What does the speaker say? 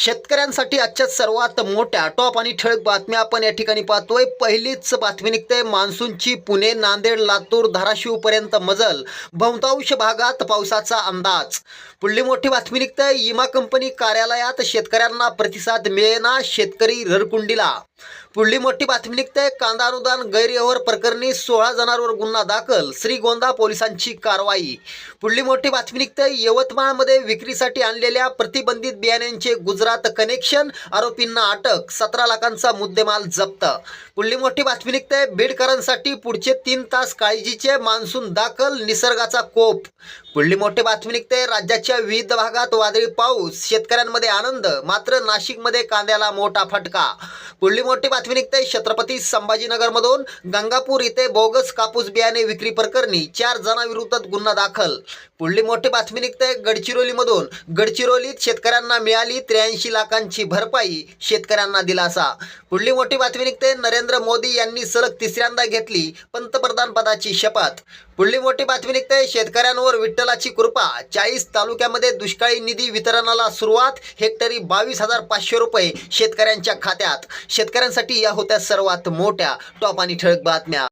शेतकऱ्यांसाठी आजच्या सर्वात मोठ्या टॉप आणि ठळक बातम्या आपण या ठिकाणी पाहतोय. पहिलीच बातमी निघते. मान्सूनची पुणे नांदेड लातूर धाराशिव पर्यंत मजल. बहुतांश भागात पावसाचा अंदाज. पुढली मोठी बातमी निघते. इमा कंपनी कार्यालयात शेतकऱ्यांना प्रतिसाद मिळेना शेतकरी ररकुंडीला. पुढली मोठी बातमी निघते. कांदा अनुदान गैरव्यवहार प्रकरणी सोळा जणांवर गुन्हा दाखल. श्रीगोंदा पोलिसांची कारवाई. पुढली मोठी बातमी निघते. यवतमाळमध्ये विक्रीसाठी आणलेल्या प्रतिबंधित बियाण्यांचे गुजरात कनेक्शन आरोपींना अटक. सतरा लाखांचा मुद्देमाल जप्त. पुढली मोठी बातमी निघते. बीडकरांसाठी पुढचे तीन तास काळजीचे मान्सून दाखल निसर्गाचा कोप. पुढली मोठी बातमी निघते. राज्याच्या विविध भागात वादळी पाऊस. शेतकऱ्यांमध्ये आनंद. मात्र नाशिकमध्ये कांद्याला मोठा फटका. पुढली मोठी बातमी निघते छत्रपती संभाजीनगरमधून गंगापूर इथे बोगस कापूस बियाणे विक्री प्रकरणी चार जणांविरोधात गुन्हा दाखल पुढली मोठी बातमी निघते गडचिरोलीमधून. गडचिरोलीत शेतकऱ्यांना मिळाली त्र्याऐंशी लाखांची भरपाई शेतकऱ्यांना दिलासा. पुढली मोठी बातमी निघते नरेंद्र मोदी यांनी सलग तिसऱ्यांदा घेतली पंतप्रधान पदाची शपथ. पुढली मोठी बातमी निघते शेतकऱ्यांवर विठ्ठलाची कृपा. चाळीस तालुक्यामध्ये दुष्काळी निधी वितरणाला सुरुवात हेक्टरी बावीस हजार पाचशे रुपये शेतकऱ्यांच्या खात्यात. शेतकऱ्यांसाठी या होत्या सर्वात मोठ्या टॉप आणि ठळक बातम्या.